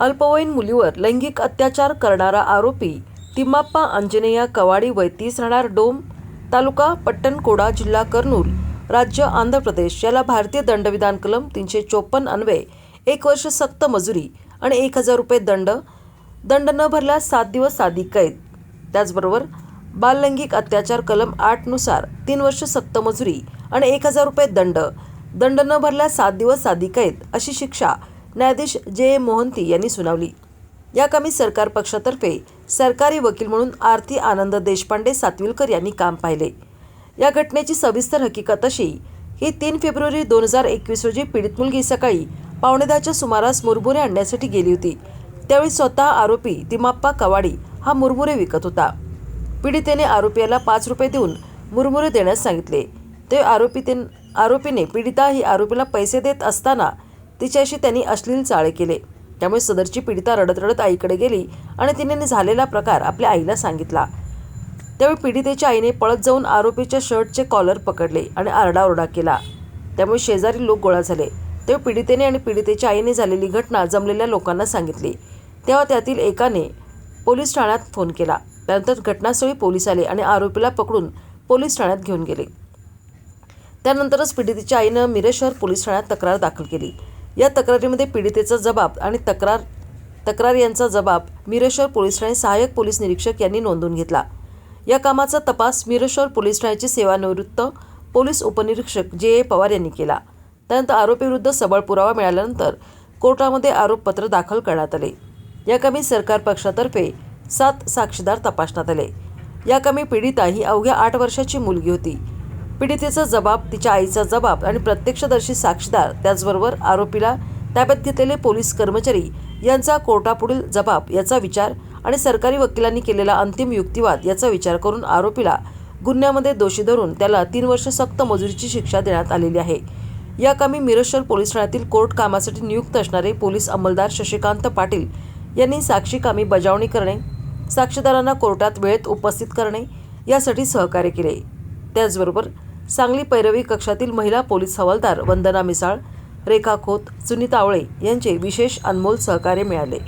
अल्पवयीन मुलीवर लैंगिक अत्याचार करणारा आरोपी तिम्माप्पा अंजनेया कवाडी वय तीस राहणार डोम तालुका पट्टणकोडा जिल्हा कर्नूल राज्य आंध्र प्रदेश. याला भारतीय दंडविधान कलम तीनशे चोपन्न अन्वये एक वर्ष सक्त मजुरी आणि एक हजार रुपये दंड दंड न भरल्यास सात दिवस साधी कैद. त्याचबरोबर बाललैंगिक अत्याचार कलम आठनुसार तीन वर्ष सक्त मजुरी आणि एक हजार रुपये दंड दंड न भरल्यास सात दिवस साधी कैद अशी शिक्षा न्यायाधीश जे. ए मोहंती यांनी सुनावली. या कामी सरकार पक्षातर्फे सरकारी वकील म्हणून आरती आनंद देशपांडे सातविलकर यांनी काम पाहिले. या घटनेची सविस्तर हकीकत अशी ही तीन फेब्रुवारी दोन हजार एकवीस रोजी पीडित मुलगी सकाळी पावणेदाच्या सुमारास मुरमुरे आणण्यासाठी गेली होती. त्यावेळी स्वतः आरोपी दिमाप्पा कवाडी हा मुरमुरे विकत होता. पीडितेने आरोपीला पाच रुपये देऊन मुरमुरे देण्यास सांगितले. ते आरोपीते आरोपीने पीडिता ही आरोपीला पैसे देत असताना तिच्याशी त्यांनी अश्लील चाळे केले. त्यामुळे सदरची पीडिता रडत रडत आईकडे गेली आणि तिने झालेला प्रकार आपल्या आईला सांगितला. त्यावेळी पीडितेच्या आईने पळत जाऊन आरोपीच्या शर्टचे कॉलर पकडले आणि आरडाओरडा केला. त्यामुळे शेजारी लोक गोळा झाले. तेव्हा पीडितेने आणि पीडितेच्या आईने झालेली घटना जमलेल्या लोकांना सांगितली. तेव्हा त्यातील एकाने पोलीस ठाण्यात फोन केला. त्यानंतर घटनास्थळी पोलीस आले आणि आरोपीला पकडून पोलीस ठाण्यात घेऊन गेले. त्यानंतरच पीडितेच्या आईनं मिरज शहर पोलीस ठाण्यात तक्रार दाखल केली. या तक्रारीमध्ये पीडितेचा जबाब आणि तक्रार तक्रार यांचा जबाब मिरेश्वर पोलीस ठाणे सहाय्यक पोलीस निरीक्षक यांनी नोंदवून घेतला. या कामाचा तपास मिरेश्वर पोलीस ठाण्याचे सेवानिवृत्त पोलीस उपनिरीक्षक जे ए पवार यांनी केला. त्यानंतर आरोपीविरुद्ध सबळ पुरावा मिळाल्यानंतर कोर्टामध्ये आरोपपत्र दाखल करण्यात आले. या कामी सरकार पक्षातर्फे सात साक्षीदार तपासण्यात आले. या कामी पीडिता ही अवघ्या आठ वर्षाची मुलगी होती. पीडितेचा जबाब तिच्या आईचा जबाब आणि प्रत्यक्षदर्शी साक्षीदार त्याचबरोबर आरोपीला ताब्यात घेतलेले पोलीस कर्मचारी यांचा कोर्टापुढील जबाब याचा विचार आणि सरकारी वकिलांनी केलेला अंतिम युक्तिवाद याचा विचार करून आरोपीला गुन्ह्यामध्ये दोषी धरून त्याला तीन वर्ष सक्त मजुरीची शिक्षा देण्यात आलेली आहे. या कामी मिरज पोलीस ठाण्यातील कोर्ट कामासाठी नियुक्त असणारे पोलीस अंमलदार शशिकांत पाटील यांनी साक्षी कामी बजावणी करणे साक्षीदारांना कोर्टात वेळेत उपस्थित करणे यासाठी सहकार्य केले. त्याचबरोबर सांगली पैरवी कक्षातील महिला पोलीस हवालदार वंदना मिसाळ रेखा खोत सुनीता आवळे यांचे विशेष अनमोल सहकार्य मिळाले.